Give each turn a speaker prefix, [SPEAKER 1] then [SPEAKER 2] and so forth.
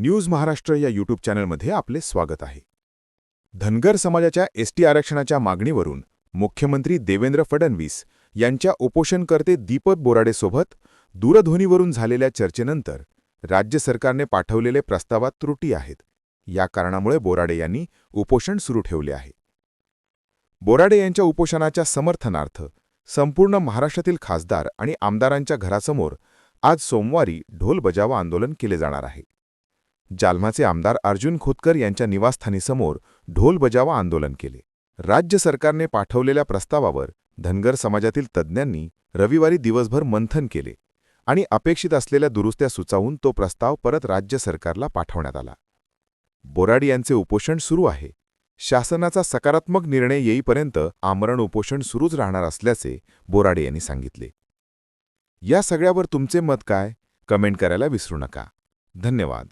[SPEAKER 1] News Maharashtra या YouTube चॅनलमध्ये आपले स्वागत आहे. धनगर समाजाच्या एसटी आरक्षणाच्या मागणीवरून मुख्यमंत्री देवेंद्र फडणवीस यांच्या उपोषणकर्ते दीपक बोराडेसोबत दूरध्वनीवरून झालेल्या चर्चेनंतर राज्य सरकारने पाठवलेले प्रस्तावात त्रुटी आहेत. या कारणामुळे बोराडे यांनी उपोषण सुरू ठेवले आहे. बोराडे यांच्या उपोषणाच्या समर्थनार्थ संपूर्ण महाराष्ट्रातील खासदार आणि आमदारांच्या घरासमोर आज सोमवारी ढोल बजावा आंदोलन केले जाणार आहे. जालमाचे आमदार अर्जुन खोतकर यांच्या निवासस्थानीसमोर ढोल बजावा आंदोलन केले. राज्य सरकारने पाठवलेल्या प्रस्तावावर धनगर समाजातील तज्ज्ञांनी रविवारी दिवसभर मंथन केले आणि अपेक्षित असलेल्या दुरुस्त्या सुचावून तो प्रस्ताव परत राज्य सरकारला पाठवण्यात आला. बोराडी यांचे उपोषण सुरू आहे. शासनाचा सकारात्मक निर्णय येईपर्यंत आमरण उपोषण सुरूच राहणार असल्याचे बोराडे यांनी सांगितले. या सगळ्यावर तुमचे मत काय? कमेंट करायला विसरू नका. धन्यवाद.